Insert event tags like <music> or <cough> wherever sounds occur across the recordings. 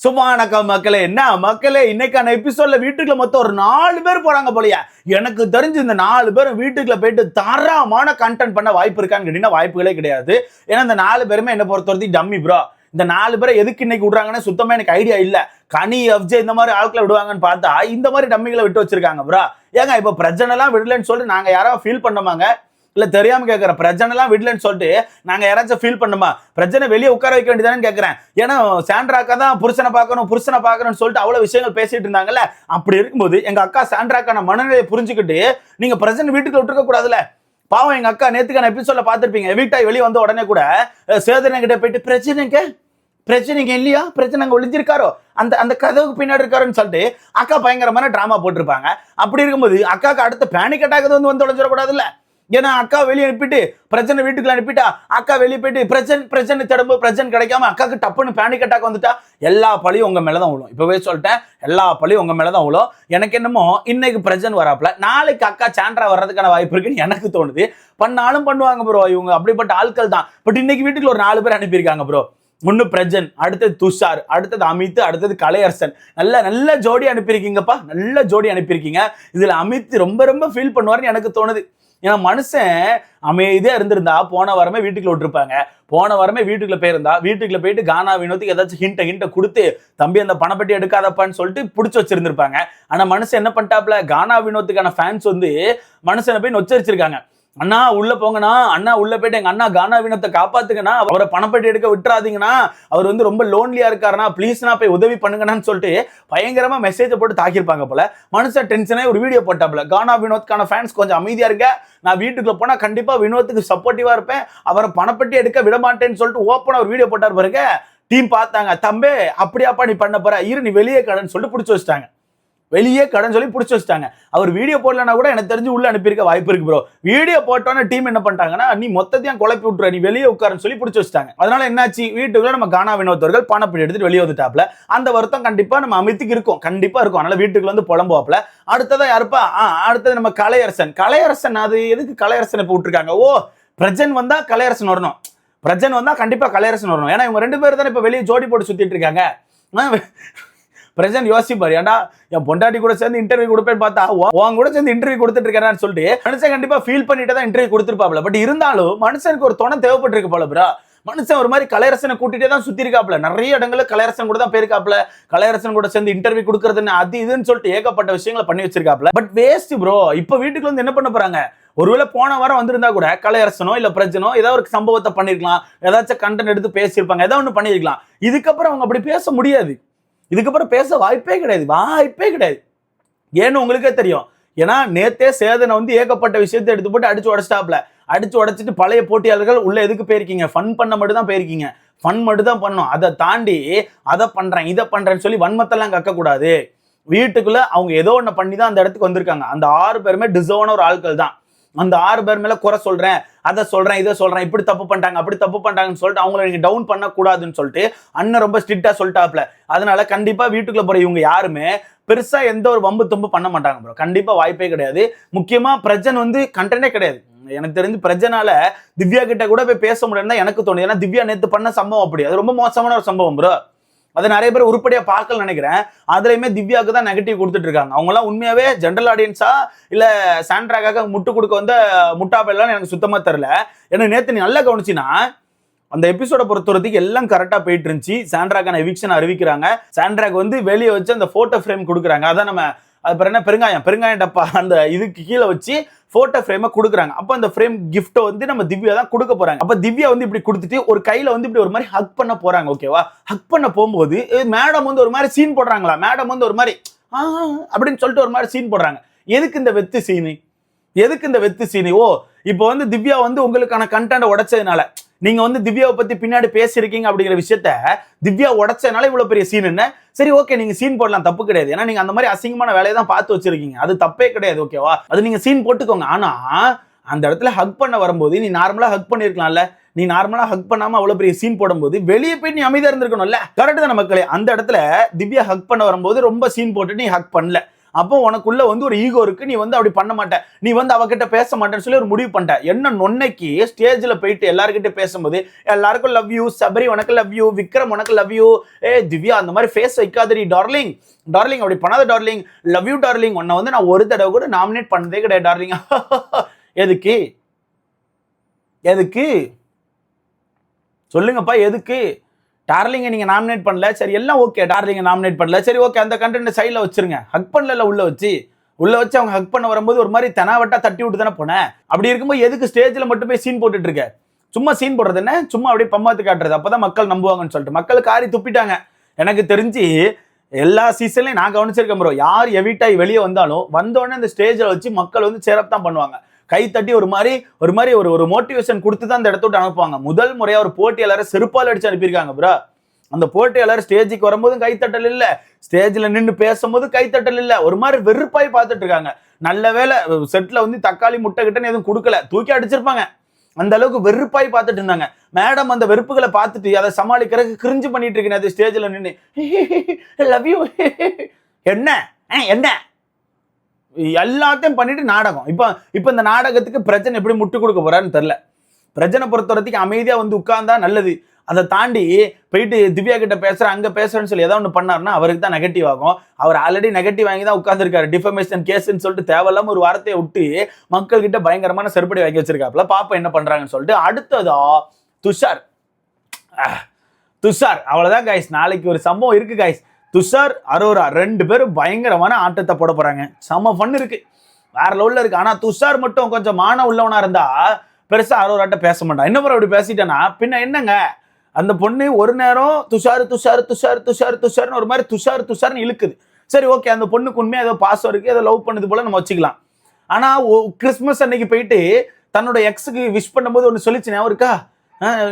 சுமானக்கா மக்களே என்ன மக்களே இன்னைக்கான எபிசோட்ல வீட்டுக்குள்ள மொத்தம் ஒரு நாலு பேர் போறாங்க போலயா. எனக்கு தெரிஞ்சு இந்த நாலு பேரும் வீட்டுக்குள்ள போயிட்டு தரமான கண்டென்ட் பண்ண வாய்ப்பு இருக்கான்னு கேட்டீங்கன்னா வாய்ப்புகளே கிடையாது. ஏன்னா இந்த நாலு பேருமே என்ன பொறுத்த வரைக்கும் டம்மி ப்ரோ இந்த நாலு பேரை எதுக்கு இன்னைக்கு விடுறாங்கன்னு சுத்தமா எனக்கு ஐடியா இல்ல. கனி எஃப்ஜே இந்த மாதிரி ஆட்களை விடுவாங்கன்னு பார்த்தா இந்த மாதிரி டம்மிகளை விட்டு வச்சிருக்காங்க ப்ரோ ஏங்க இப்போ பிரச்சனை எல்லாம் விடலன்னு சொல்லிட்டு நாங்க யாராவது ஃபீல் பண்ணோமாங்க? இல்லை தெரியாமல் கேட்குற பிரச்சனைலாம் விடலன்னு சொல்லிட்டு நாங்கள் யாராச்சும் ஃபீல் பண்ணுமா? பிரச்சனை வெளியே உட்கார வைக்க வேண்டியதானு கேட்குறேன் ஏன்னா சாண்ட்ராக்கா தான் புருஷனை பார்க்கணும் புருஷனை பார்க்கணும்னு சொல்லிட்டு அவ்வளோ விஷயங்கள் பேசிட்டு இருந்தாங்கல்ல? அப்படி இருக்கும்போது எங்கள் அக்கா சாண்ட்ராக்கான மனநிலையை புரிஞ்சுக்கிட்டு நீங்கள் பிரச்சனை வீட்டுக்கு விட்டுருக்க கூடாதுல்ல? பாவம் எங்கள் அக்கா நேற்றுக்கான எபிசோட பார்த்துருப்பீங்க. வீட்டாய் வெளியே வந்த உடனே கூட அஹ், போயிட்டு பிரச்சனைங்க பிரச்சனைங்க இல்லையா? பிரச்சனை அங்கே ஒளிஞ்சிருக்காரோ? அந்த அந்த கதவுக்கு பின்னாடி இருக்காருன்னு சொல்லிட்டு அக்கா பயங்கரமான ட்ராமா போட்டிருப்பாங்க. அப்படி இருக்கும்போது அக்காக்கு அடுத்த பேனிக் அட்டாக் வந்து வந்து உடஞ்சிடக்கூடாதுல்ல? ஏன்னா அக்கா வெளியே அனுப்பிட்டு பிரச்சனை வீட்டுக்குள்ள அனுப்பிட்டா அக்கா வெளியே போயிட்டு பிரச்சனை பிரச்சனை தடம்பு பிரச்சனை கிடைக்காம அக்காக்கு டப்புன்னு பேனிக் அட்டாக் வந்துட்டா எல்லா பழியும் உங்க மேல தான் விழும் இப்பவே சொல்லிட்டேன் எல்லா பழியும் உங்க மேல தான் விழும் எனக்கு என்னமோ இன்னைக்கு பிரச்சனை வராப்ல நாளைக்கு அக்கா சாண்ட்ரா வர்றதுக்கான வாய்ப்பு இருக்குன்னு எனக்கு தோணுது. பண்ணாலும் பண்ணுவாங்க ப்ரோ இவங்க அப்படிப்பட்ட ஆட்கள் தான். பட் இன்னைக்கு வீட்டுக்குள்ள ஒரு நாலு பேர் அனுப்பியிருக்காங்க ப்ரோ ஒன்று பிரஜன் அடுத்தது துஷார் அடுத்தது அமித் அடுத்தது கலையரசன். நல்ல நல்ல ஜோடி அனுப்பியிருக்கீங்கப்பா நல்ல ஜோடி அனுப்பியிருக்கீங்க. இதில் அமித் ரொம்ப ரொம்ப ஃபீல் பண்ணுவார்னு எனக்கு தோணுது. ஏன்னா மனுஷன் அமைதியாக இருந்திருந்தா போன வாரமே வீட்டுக்குள்ள விட்டுருப்பாங்க. போன வாரமே வீட்டுக்குள்ள போயிருந்தா வீட்டுக்குள்ள போயிட்டு கானா வினோத்துக்கு ஏதாச்சும் ஹிண்ட ஹிண்ட கொடுத்து தம்பி அந்த பணப்பட்டி எடுக்காதப்பான்னு சொல்லிட்டு பிடிச்சி வச்சிருந்திருப்பாங்க. ஆனால் மனுஷன் என்ன பண்ணிட்டாப்ல கானா வினோத்துக்கான ஃபேன்ஸ் வந்து மனுஷனை போய் நொச்சரிச்சிருக்காங்க. அண்ணா உள்ள போங்கண்ணா. அண்ணா உள்ள போயிட்டு எங்க அண்ணா கானா வினத்தை காப்பாத்துங்கண்ணா. அவரை பணப்பட்டி எடுக்க விட்டுறாதீங்கண்ணா. அவர் வந்து ரொம்ப லோன்லியா இருக்காருண்ணா. ப்ளீஸ்ண்ணா போய் உதவி பண்ணுங்கண்ணான்னு சொல்லிட்டு பயங்கரமா மெசேஜை போட்டு தாக்கியிருப்பாங்க போல. மனுஷன் டென்ஷனே ஒரு வீடியோ போட்டாப்ல கானா வினோத்கான ஃபேன்ஸ் கொஞ்சம் அமைதியா இருக்க நான் வீட்டுக்குள்ள போனா கண்டிப்பா வினோத்துக்கு சப்போர்ட்டிவா இருப்பேன். அவரை பணப்பட்டி எடுக்க விட மாட்டேன்னு சொல்லிட்டு ஓப்பனா ஒரு வீடியோ போட்டார் பாருங்க. டீம் பார்த்தாங்க. தம்பே அப்படியாப்பா நீ பண்ண போற? இரு நீ வெளியே கடன்னு சொல்லிட்டு பிடிச்சி வச்சிட்டாங்க. வெளியே கடன் சொல்லி பிடிச்சி வச்சிட்டாங்க. அவர் வீடியோ போடலனா கூட எனக்கு தெரிஞ்சு உள்ள அனுப்பியிருக்க வாய்ப்பு இருக்கு ப்ரோ வீடியோ போட்டோன்னே டீம் என்ன பண்ணிட்டாங்கன்னா நீ மொத்தத்தையும் குழப்பி விட்டுற நீ வெளியே உட்காருன்னு சொல்லி பிடிச்சி வச்சிட்டாங்க. அதனால என்னாச்சு? வீட்டுக்குள்ள நம்ம கானா வினோத்தவர்கள் பணப்படி எடுத்துட்டு வெளியே வந்துட்டாப்ல அந்த வருத்தம் கண்டிப்பா நம்ம அமித்துக்கு இருக்கும். கண்டிப்பா இருக்கும். அதனால வீட்டுக்குள்ள வந்து புலம்புவாப்ல அடுத்ததா யாருப்பா? ஆ, அடுத்தது நம்ம கலையரசன். கலையரசன் அது எதுக்கு கலையரசன் இப்போ விட்டுருக்காங்க? ஓ பிரஜன் வந்தா கலையரசன் வரணும். பிரஜன் வந்தா கண்டிப்பா கலையரசன் வரணும். ஏன்னா இவங்க ரெண்டு பேரும் தானே இப்ப வெளியே ஜோடி போட்டு சுத்திட்டு இருக்காங்க. பிரசன்ட் யோசிப்பார் ஏன்டா என் பொண்டாட்டி கூட சேர்ந்து இன்டர்வியூ கொடுப்பேன்னு பார்த்தா உன் கூட சேர்ந்து இன்டர்வியூ கொடுத்துட்டு இருக்கேன்னு சொல்லிட்டு மனுஷன் கண்டிப்பா ஃபீல் பண்ணிட்டு தான் இன்டர்வியூ கொடுத்துருப்பாப்ல பட் இருந்தாலும் மனுஷனுக்கு ஒரு துணை தேவைப்பட்டிருக்கு போல ப்ரா மனுஷன் ஒரு மாதிரி கலையரசனை கூட்டிட்டே தான் சுத்தி இருக்காப்ல நிறைய இடங்களில் கலையரசன் கூட தான் போயிருக்காப்ல கலையரசன் கூட சேர்ந்து இன்டர்வியூ கொடுக்கறதுன்னு அது இதுன்னு சொல்லிட்டு ஏகப்பட்ட விஷயங்களை பண்ணி வச்சிருக்காப்ல பட் வேஸ்ட் ப்ரோ இப்போ வீட்டுக்கு வந்து என்ன பண்ண போறாங்க? ஒருவேளை போன வாரம் வந்திருந்தா கூட கலையரசனோ இல்ல பிரச்சனோ ஏதாவது ஒரு சம்பவத்தை பண்ணிருக்கலாம். ஏதாச்சும் கண்டென்ட் எடுத்து பேசியிருப்பாங்க. ஏதாவது ஒன்று பண்ணியிருக்கலாம் இதுக்கப்புறம் அவங்க அப்படி பேச முடியாது. இதுக்கப்புறம் பேச வாய்ப்பே கிடையாது வாய்ப்பே கிடையாது. ஏன்னு உங்களுக்கே தெரியும். ஏன்னா நேத்தே சேதனை வந்து ஏகப்பட்ட விஷயத்தை எடுத்து போட்டு அடிச்சு உடச்சிட்டாப்ல அடிச்சு உடைச்சிட்டு பழைய போட்டியாளர்கள் உள்ள எதுக்கு போயிருக்கீங்க? ஃபன் பண்ண மட்டும் தான் போயிருக்கீங்க. ஃபன் மட்டும் தான் பண்ணும் அதை தாண்டி அதை பண்றேன் இதை பண்றேன்னு சொல்லி வன்மத்தெல்லாம் கக்க கூடாது வீட்டுக்குள்ள அவங்க ஏதோ ஒன்று பண்ணி தான் அந்த இடத்துக்கு வந்திருக்காங்க. அந்த ஆறு பேருமே டிசர்வான ஒரு ஆட்கள் தான். அந்த ஆறு பேர் மேல குறை சொல்றேன் அதை சொல்றேன் இதை சொல்றேன் இப்படி தப்பு பண்ணிட்டாங்க அப்படி தப்பு பண்ணிட்டாங்கன்னு சொல்லிட்டு அவங்கள நீங்க டவுன் பண்ணக்கூடாதுன்னு சொல்லிட்டு அண்ணன் ரொம்ப ஸ்ட்ரிக்டா சொல்லிட்டாப்ல அதனால கண்டிப்பா வீட்டுக்குள்ள போற இவங்க யாருமே பெருசா எந்த ஒரு வம்பு தும்பு பண்ண மாட்டாங்க ப்ரோ கண்டிப்பா வாய்ப்பே கிடையாது. முக்கியமா பிரஜன் வந்து கண்டனே கிடையாது. எனக்கு தெரிஞ்சு பிரஜனால திவ்யா கிட்ட கூட போய் பேச முடியாது எனக்கு தோணுது. ஏன்னா திவ்யா நேத்து பண்ண சம்பவம் அப்படி. அது ரொம்ப மோசமான ஒரு சம்பவம் ப்ரோ அதை நிறைய பேர் உருப்படியாக பார்க்கல நினைக்கிறேன். அதுலேயுமே திவ்யாவுக்கு தான் நெகட்டிவ் கொடுத்துட்டு இருக்காங்க. அவங்க உண்மையாகவே ஜென்ரல் ஆடியன்ஸா இல்லை சாண்ட்ராக்காக முட்டு கொடுக்க வந்த முட்டாப்பெல்லாம் எனக்கு சுத்தமாக தெரில ஏன்னா நேற்று நீ நல்லா கவனிச்சின்னா அந்த எபிசோட பொறுத்தவரத்துக்கு எல்லாம் கரெக்டாக போயிட்டு இருந்துச்சு. சாண்ட்ராக்கான எவிக்ஷன் அறிவிக்கிறாங்க. சாண்ட்ராக் வந்து வெளியே வச்சு அந்த ஃபோட்டோ ஃப்ரேம் கொடுக்குறாங்க. அதான் நம்ம அது பேர் என்ன? பெருங்காயம். பெருங்காயம் டப்பா. அந்த இதுக்கு கீழே வச்சு போட்டோ ஃப்ரேமை கொடுக்குறாங்க. அப்போ அந்த ஃப்ரேம் கிஃப்ட்டை வந்து நம்ம திவ்யா தான் கொடுக்க போகிறாங்க அப்போ திவ்யா வந்து இப்படி கொடுத்துட்டு ஒரு கையில் வந்து இப்படி ஒரு மாதிரி ஹக் பண்ண போகிறாங்க ஓகேவா ஹக் பண்ண போகும்போது மேடம் வந்து ஒரு மாதிரி சீன் போடுறாங்களா? மேடம் வந்து ஒரு மாதிரி ஆ அப்படின்னு சொல்லிட்டு ஒரு மாதிரி சீன் போடுறாங்க. எதுக்கு இந்த வெத்து சீனு எதுக்கு இந்த வெத்து சீனு ஓ இப்போ வந்து திவ்யா வந்து உங்களுக்கான கண்டென்ட் உடைச்சதுனால. நீங்க வந்து திவ்யாவை பத்தி பின்னாடி பேசியிருக்கீங்க அப்படிங்கிற விஷயத்த திவ்யா உடச்சனால இவ்வளவு பெரிய சீன் என்ன? சரி ஓகே நீங்க சீன் போடலாம். தப்பு கிடையாது. ஏன்னா நீங்க அந்த மாதிரி அசிங்கமான வேலையை தான் பார்த்து வச்சிருக்கீங்க. அது தப்பே கிடையாது ஓகேவா அது நீங்க சீன் போட்டுக்கோங்க. ஆனா அந்த இடத்துல ஹக் பண்ண வரும்போது நீ நார்மலா ஹக் பண்ணிருக்கலாம்ல. நீ நார்மலா ஹக் பண்ணாம அவ்வளவு பெரிய சீன் போடும்போது வெளியே போய் நீ அமைதியா இருந்திருக்கணும்ல. கரெக்ட் தானே மக்களே? அந்த இடத்துல திவ்யா ஹக் பண்ண வரும்போது ரொம்ப சீன் போட்டு நீ ஹக் பண்ணல. அப்போ உனக்குள்ள வந்து ஒரு ஈகோ இருக்கு. நீ வந்து அப்படி பண்ண மாட்டேன் நீ வந்து அவகிட்ட பேச மாட்டேன்னு சொல்லி ஒரு முடிவு பண்ணிட்டேன் என்ன நொன்னைக்கு ஸ்டேஜ்ல போயிட்டு எல்லாருக்கிட்ட பேசும்போது எல்லாருக்கும் லவ் யூ சபரி உனக்கு லவ் யூ விக்ரம் உனக்கு லவ் யூ ஏ திவ்யா அந்த மாதிரி ஃபேஸ் வைக்காதடி டார்லிங் டார்லிங் அப்படி பண்ணாத டார்லிங் லவ் யூ டார்லிங் உன்னை வந்து நான் ஒரு தடவை கூட நாமினேட் பண்ணதே கிடையாது டார்லிங் <laughs> எதுக்கு? எதுக்கு? சொல்லுங்கப்பா எதுக்கு? டார்லிங்கை நீங்கள் நாமினேட் பண்ணல. சரி எல்லாம் ஓகே டார்லிங்கை நாமினேட் பண்ணல. சரி ஓகே அந்த கண்டென்ட் சைடில் வச்சிருங்க. ஹக் பண்ணல உள்ள வச்சு. உள்ளே வச்சு அவங்க ஹக் பண்ண வரும்போது ஒரு மாதிரி தெனாவட்டா தட்டி விட்டு தானே போனேன். அப்படி இருக்கும்போது எதுக்கு ஸ்டேஜ்ல மட்டுமே சீன் போட்டுட்டு இருக்க? சும்மா சீன் போடுறது என்ன? சும்மா அப்படியே பம்மாத்து காட்டுறது. அப்போ தான் மக்கள் நம்புவாங்கன்னு சொல்லிட்டு. மக்கள் காரி துப்பிட்டாங்க. எனக்கு தெரிஞ்சு எல்லா சீசன்லையும் நான் கவனிச்சிருக்கேன் ப்ரோ யார் எவிட்டாய் வெளியே வந்தாலும் வந்தோடனே அந்த ஸ்டேஜில் வச்சு மக்கள் வந்து சிறப்பு தான் பண்ணுவாங்க. கை தட்டி ஒரு மாதிரி ஒரு மாதிரி ஒரு ஒரு மோட்டிவேஷன் கொடுத்து தான் அந்த இடத்த விட்டு அனுப்புவாங்க. முதல் முறையாக ஒரு போட்டியாளரை செருப்பால் அடிச்சு அனுப்பியிருக்காங்க ப்ரா. அந்த போட்டியாளர் ஸ்டேஜுக்கு வரும்போதும் கைத்தட்டல் இல்லை. ஸ்டேஜில் நின்று பேசும்போது கைத்தட்டல் இல்லை. ஒரு மாதிரி வெறுப்பாய் பார்த்துட்டு இருக்காங்க. நல்ல வேலை செட்டில் வந்து தக்காளி முட்டை கிட்டன்னு எதுவும் கொடுக்கல. தூக்கி அடிச்சிருப்பாங்க. அந்த அளவுக்கு வெறுப்பாய் பார்த்துட்டு இருந்தாங்க. மேடம் அந்த வெறுப்புகளை பார்த்துட்டு அதை சமாளிக்கிறதுக்கு கிரிஞ்சு பண்ணிட்டு இருக்கேன். அது ஸ்டேஜில் நின்று லவ் யூ என்ன? என்ன? எல்லாத்தையும் பண்ணிட்டு நாடகம். இப்போ இப்போ இந்த நாடகத்துக்கு பிரச்சனை எப்படி முட்டு கொடுக்க போறான்னு தெரில பிரச்சனை பொறுத்த வரைக்கும் அமைதியாக வந்து உட்கார்ந்தா நல்லது. அதை தாண்டி போயிட்டு திவ்யா கிட்ட பேசுறேன் அங்க பேசுறேன்னு சொல்லி ஏதாவது ஒன்று பண்ணாருன்னா அவருக்கு தான் நெகட்டிவ் ஆகும். அவர் ஆல்ரெடி நெகட்டிவ் வாங்கி தான் உட்காந்துருக்காரு டிஃபமேஷன் கேஸ்ன்னு சொல்லிட்டு தேவையில்லாம ஒரு வார்த்தையை விட்டு மக்கள் கிட்ட பயங்கரமான செருப்படி வாங்கி வச்சிருக்காப்புல. பாப்பா என்ன பண்றாங்கன்னு சொல்லிட்டு அடுத்ததா துஷார். துஷார். அவ்வளோதான் காய்ஸ் நாளைக்கு ஒரு சம்பவம் இருக்கு காய்ஸ் துஷார் அரோரா ரெண்டு பேரும் பயங்கரமான ஆட்டத்தை போட போறாங்க. செம ஃபன் இருக்கு. வேற லெவலில் இருக்கு. ஆனா துஷார் மட்டும் கொஞ்சம் மான உள்ளவனா இருந்தா பெருசா அரோராட்ட பேச மாட்டான். என்ன அப்படி பேசிட்டேன்னா பின்ன என்னங்க? அந்த பொண்ணு ஒரு நேரம் துஷார் துஷார் துஷார் துஷார் துஷார்னு ஒரு மாதிரி துஷார் துஷார்னு இழுக்குது. சரி ஓகே அந்த பொண்ணுக்கு உண்மையாக ஏதோ பாசம் இருக்கு ஏதோ லவ் பண்ணது போல நம்ம வச்சுக்கலாம். ஆனா கிறிஸ்மஸ் அன்னைக்கு போயிட்டு தன்னோட எக்ஸுக்கு விஷ் பண்ணும்போது ஒன்று சொல்லிச்சு ஞாபகம் இருக்கா?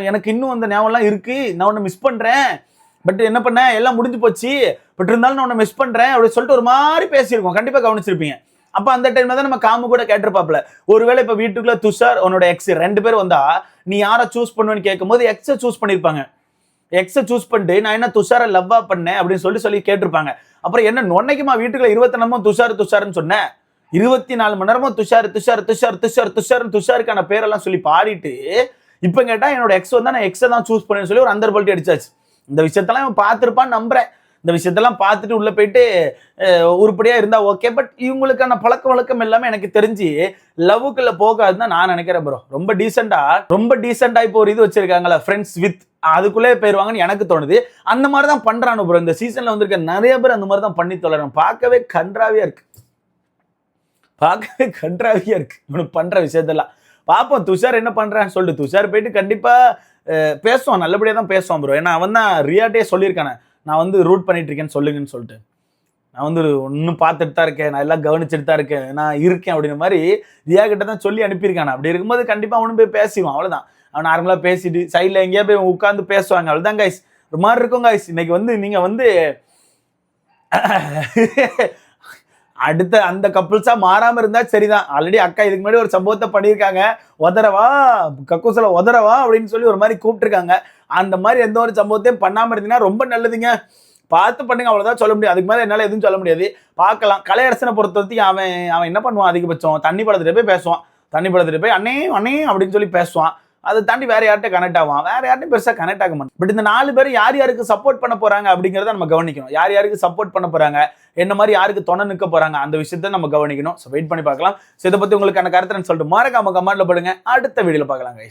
எனக்கு இன்னும் அந்த ஞாபகம்லாம் இருக்கு. நான் ஒன்று மிஸ் பண்றேன். பட் என்ன பண்ணேன் எல்லாம் முடிஞ்சு போச்சு. பட் இருந்தாலும் நான் உன்னை மிஸ் பண்றேன் அப்படி சொல்லிட்டு ஒரு மாதிரி பேசியிருக்கோம். கண்டிப்பா கவனிச்சிருப்பீங்க. அப்ப அந்த டைம்ல தான் நம்ம காமு கூட கேட்டிருப்பாப்ல ஒருவேளை இப்ப வீட்டுக்குள்ள துஷார் உன்னோட எக்ஸ் ரெண்டு பேர் வந்தா நீ யாரை சூஸ் பண்ணுவேன்னு கேட்கும்போது எக்ஸை சூஸ் பண்ணிருப்பாங்க எக்ஸை சூஸ் பண்ணிட்டு நான் என்ன துஷாரை லவ்வா பண்ணேன் அப்படின்னு சொல்லி சொல்லி கேட்டிருப்பாங்க. அப்புறம் என்ன நொன்னைக்குமா வீட்டுக்குள்ள இருபத்தி நேரமும் துஷார் துஷார்னு சொன்னேன்? இருபத்தி நாலு மணி நேரமும் துஷார் துஷார் துஷார் துஷார் துஷார் துஷாருக்கான பேரெல்லாம் சொல்லி பாடிட்டு இப்போ கேட்டா என்னோட எக்ஸ் வந்தா நான் எக்ஸை தான் சூஸ் பண்ணேன்னு சொல்லி ஒரு அந்தர் பல்ட்டி அடிச்சாச்சு. இந்த விஷயத்தெல்லாம் இவன் பார்த்துருப்பான்னு நம்புறேன். இந்த விஷயத்தெல்லாம் பார்த்துட்டு உள்ள போயிட்டு உருப்படியாக உருப்படியா இருந்தா ஓகே பட் இவங்களுக்கான பழக்க வழக்கம் எல்லாமே எனக்கு தெரிஞ்சு லவ்வுக்குள்ள போகாதுன்னு தான் நான் நினைக்கிறேன் ப்ரோ ரொம்ப டீசெண்டா ரொம்ப டீசெண்டா இப்போ ஒரு இது வச்சிருக்காங்களா ஃப்ரெண்ட்ஸ் வித் அதுக்குள்ளே போயிடுவாங்கன்னு எனக்கு தோணுது. அந்த மாதிரி தான் பண்றானு ப்ரோ இந்த சீசன்ல வந்திருக்க நிறைய பேர் அந்த மாதிரி தான் பண்ணி தொலைறோம் பார்க்கவே கன்றாவியா இருக்கு. பார்க்கவே கன்றாவியா இருக்கு. இவனுக்கு பண்ற விஷயத்தெல்லாம். பார்ப்போம். துஷார் என்ன பண்றான்னு சொல்லிட்டு துஷார் போயிட்டு கண்டிப்பா பேசுவான் நல்லபடியாக தான் பேசுவான் ப்ரோ ஏன்னா அவன் தான் ரியாட்டே சொல்லியிருக்கானே. நான் வந்து ரூட் பண்ணிட்டு இருக்கேன்னு சொல்லுங்கன்னு சொல்லிட்டு. நான் வந்து இன்னும் பார்த்துட்டு தான் இருக்கேன். நான் எல்லாம் கவனிச்சுட்டு தான் இருக்கேன். நான் இருக்கேன் அப்படின்ற மாதிரி ரியா கிட்ட தான் சொல்லி அனுப்பியிருக்கானே. அப்படி இருக்கும்போது கண்டிப்பாக அவனும் போய் பேசிடுவான். அவ்வளோதான் அவன் நார்மலாக பேசிட்டு சைடில் எங்கேயா போய் உட்காந்து பேசுவாங்க. அவ்வளோதான் கைஸ் ஒரு மாதிரி இருக்கும் கைஸ் இன்னைக்கு வந்து நீங்கள் வந்து <laughs> அடுத்த அந்த கப்புள்ஸா மாறாம இருந்தா சரிதான். ஆல்ரெடி அக்கா இதுக்கு முன்னாடி ஒரு சம்பவத்தை பண்ணியிருக்காங்க. உதறவா கக்கூசில் உதறவா அப்படின்னு சொல்லி ஒரு மாதிரி கூப்பிட்டுருக்காங்க. அந்த மாதிரி எந்த ஒரு சம்பவத்தையும் பண்ணாம இருந்தீங்கன்னா ரொம்ப நல்லதுங்க. பார்த்து பண்ணுங்க அவ்வளோதான் சொல்ல முடியும். அதுக்கு மேலே என்னால் எதுவும் சொல்ல முடியாது. பார்க்கலாம். கலையரசனை பொறுத்த வரைக்கும் அவன் அவன் என்ன பண்ணுவான்? அதிகபட்சம் தண்ணி படத்துட்டு போய் பேசுவான். தண்ணி படத்துட்டு போய் அண்ணே அண்ணே அப்படின்னு சொல்லி பேசுவான். அதை தாண்டி வேற யார்கிட்ட கனெக்ட் ஆகும் வேற யார்ட்டையும் பெருசா கனெக்ட் ஆக மாட்டோம் பட் இந்த நாலு பேர் யார் யாருக்கு சப்போர்ட் பண்ண போறாங்க அப்படிங்கறத நம்ம கவனிக்கணும். யார் யாருக்கு சப்போர்ட் பண்ண போறாங்க? என்ன மாதிரி யாருக்கு துணை நிற்க போறாங்க? அந்த விஷயத்த நம்ம கவனிக்கணும். ஸோ வெயிட் பண்ணி பார்க்கலாம். ஸோ இதை பத்தி உங்களுக்கான கருத்து சொல்லிட்டு மறக்காம கமெண்ட்ல போடுங்க. அடுத்த வீடியோவில் பார்க்கலாம் கைஸ்